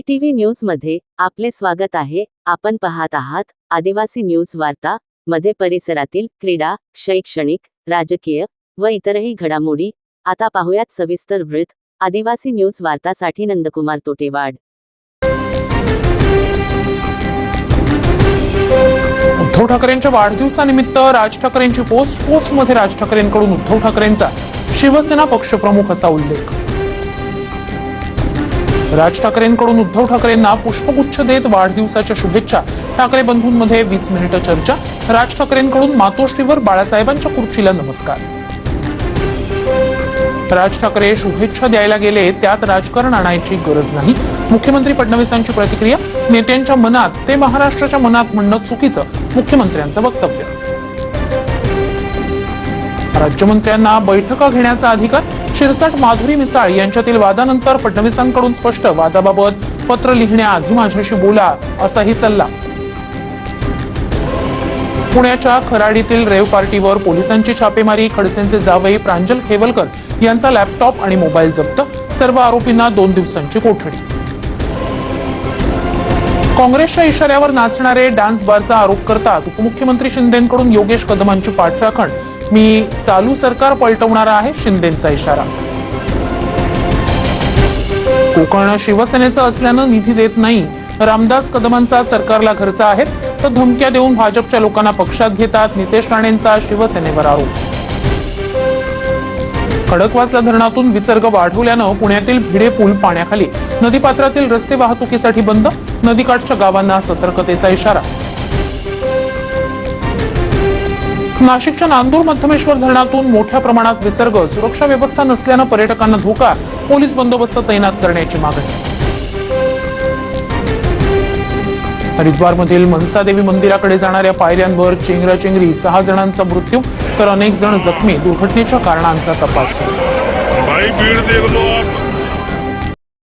के TV न्यूजमध्ये आपले स्वागत आहे. आपण पाहत आहात आदिवासी न्यूज वार्ता मध्ये परिसरातील क्रीडा शैक्षणिक राजकीय व इतरही घडामोडी. आता पाहुयात सविस्तर वृत्त. आदिवासी न्यूज वार्तासाठी नंदकुमार तोटेवाड. उद्धव ठाकरेंच्या वाढदिवसानिमित्त राज ठाकरेंची पोस्ट पोस्टमध्ये राज ठाकरेंकडून उद्धव ठाकरेंचा शिवसेना पक्षप्रमुख असा उल्लेख. राज ठाकरेंकडून उद्धव ठाकरेंना पुष्पगुच्छ देत वाढदिवसाच्या शुभेच्छा. ठाकरे बंधूंमध्ये वीस मिनिटं चर्चा. राज ठाकरेंकडून मातोश्रीवर बाळासाहेबांच्या खुर्चीला नमस्कार. राज ठाकरे शुभेच्छा द्यायला गेले त्यात राजकारण आणायची गरज नाही. मुख्यमंत्री फडणवीसांची प्रतिक्रिया नेत्यांच्या मनात ते महाराष्ट्राच्या मनात म्हणणं चुकीचं मुख्यमंत्र्यांचं वक्तव्य. राज्यमंत्र्यांना बैठका घेण्याचा अधिकार? शिरसाट माधुरी मिसाळ यांच्यातील वादानंतर फडणवीसांकडून स्पष्ट वादाबाबत पत्र लिहिण्याआधी माझ्याशी बोला असाही सल्ला. पुण्याच्या खराडीतील रेव पार्टीवर पोलिसांची छापेमारी खडसेंचे जावई प्रांजल खेवलकर यांचा लॅपटॉप आणि मोबाईल जप्त सर्व आरोपींना दोन दिवसांची कोठडी. काँग्रेसच्या इशाऱ्यावर नाचणारे डान्स बारचा आरोप करतात उपमुख्यमंत्री शिंदेकडून योगेश कदमांची पाठराखण मी चालू सरकार पलटवणारा आहे शिंदेचा इशारा. कोकण शिवसेनेचं असल्यानं निधी देत नाही. रामदास कदमांचा सरकारला खर्च आहे तर धमक्या देऊन भाजपच्या लोकांना पक्षात घेतात नितेश राणेंचा शिवसेनेवर आरोप. खडकवासला धरणातून विसर्ग वाढवल्यानं पुण्यातील भिडे पूल पाण्याखाली. नदीपात्रातील रस्ते वाहतुकीसाठी बंद नदीकाठच्या गावांना सतर्कतेचा इशारा. नाशिकच्या नांदूर मध्यमेश्वर धरणातून मोठ्या प्रमाणात विसर्ग सुरक्षा व्यवस्था नसल्यानं पर्यटकांना धोका पोलीस बंदोबस्त तैनात करण्याची मागणी. हरिद्वारमधील मनसादेवी मंदिराकडे जाणाऱ्या पायऱ्यांवर चेंगराचेंगरी सहा जणांचा मृत्यू तर अनेक जण जखमी दुर्घटनेच्या कारणांचा तपास.